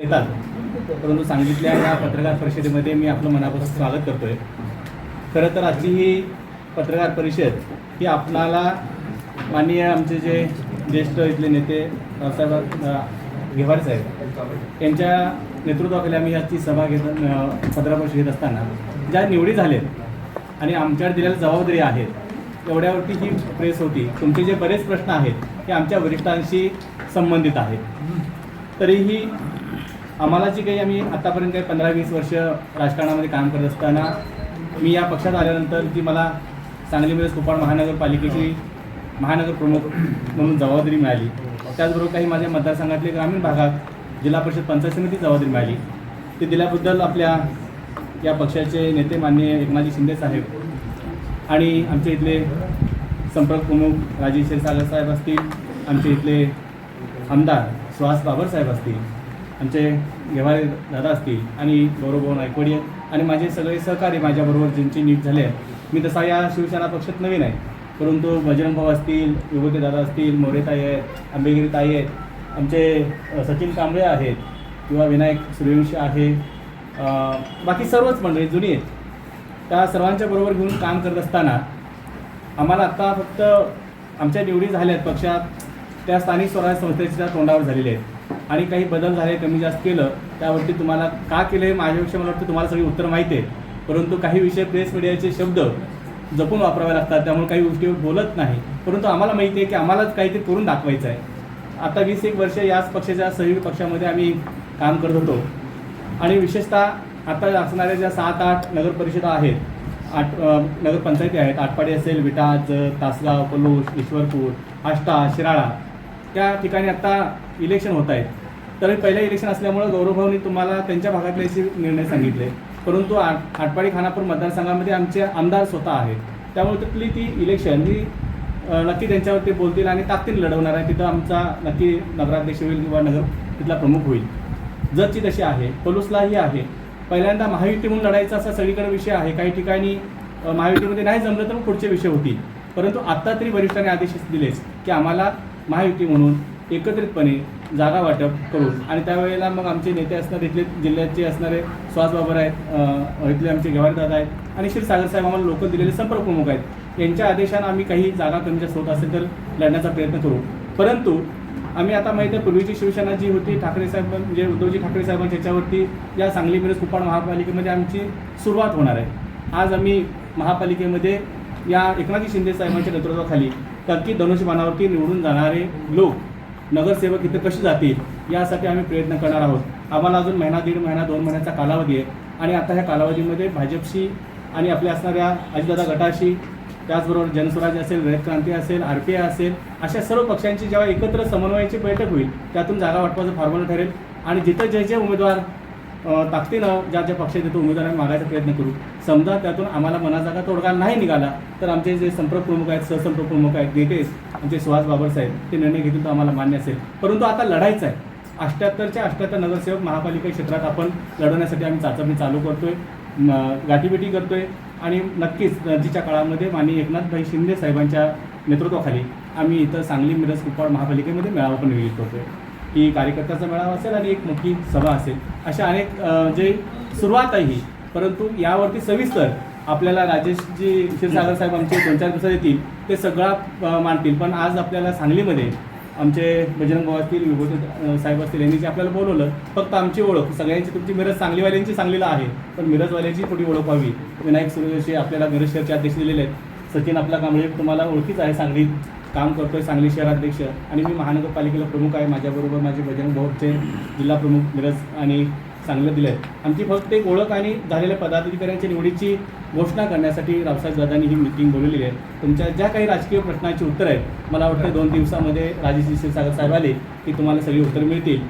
येतात. परंतु सांगितल्या या पत्रकार परिषदेमध्ये मी आपलं मनापासून स्वागत करतोय. खरं तर आजची ही पत्रकार परिषद ही आपणाला माननीय आमचे जे ज्येष्ठ इथले नेते रावसाहेब अ, घेवारे साहेब यांच्या नेतृत्वाखाली आम्ही आजची सभा घेत पत्रकार परिषद घेत असताना ज्या निवडी झालेत आणि आमच्यावर दिलेल्या जबाबदारी आहेत एवढ्यावरती ही प्रेस होती. तुमचे जे बरेच प्रश्न आहेत ते आमच्या वरिष्ठांशी संबंधित आहेत. तरीही आम्हाला जी काही आम्ही आतापर्यंत काही पंधरा वीस वर्ष राजकारणामध्ये काम करत असताना मी या पक्षात आल्यानंतर जी मला सांगलीमध्ये कोपाड महानगरपालिकेची महानगर प्रमुख म्हणून जबाबदारी मिळाली. त्याचबरोबर काही माझ्या मतदारसंघातले ग्रामीण भागात जिल्हा परिषद पंचायत समिती जबाबदारी मिळाली. ते दिल्याबद्दल आपल्या या पक्षाचे नेते माननीय एकनाथजी शिंदे साहेब आणि आमचे इथले संपर्क प्रमुख राजेश क्षीरसागर साहेब असतील आमचे इथले आमदार सुहास बाबर साहेब असतील आमचे गेवारे दादा असतील आणि गौरवभाऊ नायकवाडी आणि माझे सगळे सहकारी माझ्याबरोबर ज्यांची नीट झाले आहेत मी तसा या शिवसेना पक्षात नवीन आहे. परंतु बजरंग भाऊ असतील युवती दादा असतील मोरेताई आहेत आंबेगिरी ताई आहेत आमचे सचिन कांबळे आहेत किंवा विनायक सूर्यवंशी आहे. बाकी सर्वच मंडळी जुनी आहेत. त्या सर्वांच्या बरोबर घेऊन काम करत असताना आम्हाला आत्ता फक्त आमच्या निवडी झाल्या आहेत पक्षात. त्या स्थानिक स्वराज्य संस्थेच्या तोंडावर झालेले आहेत. आणि काही बदल झाले कमी जास्त केलं त्यावरती तुम्हाला का केलं हे माझ्यापेक्षा मला वाटतं तुम्हाला सगळी उत्तर माहिती आहे. परंतु काही विषय प्रेस मीडियाचे शब्द जपून वापरावे लागतात त्यामुळे काही गोष्टी बोलत नाही. परंतु आम्हाला माहिती आहे की आम्हालाच काहीतरी करून दाखवायचं आहे. आता वीस एक वर्ष याच पक्षाच्या सहयोगी पक्षामध्ये आम्ही काम करत होतो. आणि विशेषतः आता असणाऱ्या ज्या सात आठ नगर परिषदा आहेत आठ नगरपंचायती आहेत आटपाडी असेल विटा जत तासगाव पलूस ईश्वरपूर आष्टा शिराळा त्या ठिकाणी आत्ता इलेक्शन होत आहेत. तर पहिलं इलेक्शन असल्यामुळं गौरवभाऊनी तुम्हाला त्यांच्या भागातले असे निर्णय सांगितले. परंतु आट आटपाडी खानापूर मतदारसंघामध्ये आमचे आमदार स्वतः आहेत. त्यामुळे तिथली ती इलेक्शन ही नक्की त्यांच्यावरती बोलतील आणि ताकदीने लढवणार आहे तिथं आमचा नक्की नगराध्यक्ष होईल किंवा नगर तिथला प्रमुख होईल. जतची तशी आहे पलूसलाही आहे. पहिल्यांदा महायुती म्हणून लढायचा असा सगळीकडे विषय आहे. काही ठिकाणी महायुतीमध्ये नाही जमलं तर पुढचे विषय होतील. परंतु आत्ता तरी वरिष्ठांनी आदेश दिलेच की आम्हाला महायुती म्हणून एकत्रितपणे जागा वाटप करून आणि त्यावेळेला मग आमचे नेते असणारे इथले जिल्ह्याचे असणारे सुहास बाबर आहेत इथले आमचे दादा आहेत आणि क्षीरसागर साहेब आम्हाला लोक दिलेले संपर्क प्रमुख आहेत. यांच्या आदेशानं आम्ही काही जागा कमी जास्त होत असेल तर लढण्याचा प्रयत्न करू. परंतु आम्ही आता माहिती आहे पूर्वीची शिवसेना जी होती ठाकरे साहेब म्हणजे उद्धवजी ठाकरे साहेबांच्या याच्यावरती या सांगली मिरज कुप्पाड महापालिकेमध्ये आमची सुरुवात होणार आहे. आज आम्ही महापालिकेमध्ये या एकनाथजी शिंदे साहेबांच्या नेतृत्वाखाली टक्की धनुष्यबाणावरती निवडून जाणारे लोक नगरसेवक इथं कसे जातील यासाठी आम्ही प्रयत्न करणार आहोत. आम्हाला अजून महिना दीड महिना दोन महिन्याचा कालावधी आहे. आणि आता ह्या कालावधीमध्ये भाजपशी आणि आपल्या असणाऱ्या अजितदादा गटाशी त्याचबरोबर जनस्वराज असेल रयत क्रांती असेल आर पी आय असेल अशा सर्व पक्षांची जेव्हा एकत्र समन्वयाची बैठक होईल त्यातून जागा वाटपाचं फॉर्म्युला ठरेल. आणि जिथं जे जे उमेदवार ताकदीनं ज्या ज्या पक्षात येतो उमेदवारांना मागायचा प्रयत्न करू. समजा त्यातून आम्हाला मनाजागा तोडगा नाही निघाला तर आमचे जे संपर्क प्रमुख आहेत सहसंपर्क प्रमुख आहेत नेते आमचे सुहास बाबर साहेब ते निर्णय घेतील तर आम्हाला मान्य असेल. परंतु आता लढायचं आहे. अष्ट्याहत्तरच्या अष्ट्याहत्तर नगरसेवक महापालिका क्षेत्रात आपण लढवण्यासाठी आम्ही चाचपणी चालू करतोय म, गाठीभेटी करतोय आणि नक्कीच नजीच्या काळामध्ये माननीय एकनाथभाई शिंदे साहेबांच्या नेतृत्वाखाली आम्ही इथं सांगली मिरज कुपवाड महापालिकेमध्ये मेळावा पण विहित करतोय. की कार्यकर्त्याचा मेळावा असेल आणि एक मोठी सभा असेल. अशा अनेक जे सुरुवात आहे ही. परंतु यावरती सविस्तर आपल्याला राजेशजी क्षीरसागर साहेब आमचे दोन चार दिवसात येतील ते सगळा मांडतील. पण आज आपल्याला सांगलीमध्ये आमचे बजरंग भाऊ असतील विभूती साहेब असतील यांनी जे आपल्याला बोलवलं फक्त आमची ओळख. सगळ्यांची तुमची मिरज सांगलीवाल्यांची सांगलीला आहे. पण मिरजवाल्यांची थोडी ओळख व्हावी. विनायक सुरेशी आपल्याला मिरज शहरचे अध्यक्ष दिलेले आहेत. सचिन आपला कांबळे तुम्हाला ओळखीच आहे सांगलीत. काम करतोय सांगली शहराध्यक्ष. आणि मी महानगरपालिकेला प्रमुख आहे. माझ्याबरोबर माझे बजरंग भाऊचे जिल्हा प्रमुख मिरज आणि सांगलीला दिले आहेत आमची फक्त एक ओळख आणि झालेल्या पदाधिकाऱ्यांच्या निवडीची घोषणा करण्यासाठी रावसाहेब दादांनी ही मिटिंग बोलवलेली आहे. तुमच्या ज्या काही राजकीय प्रश्नांची उत्तर आहेत मला वाटतं दोन दिवसामध्ये राजेश क्षीरसागर साहेब आले की तुम्हाला सगळी उत्तरं मिळतील.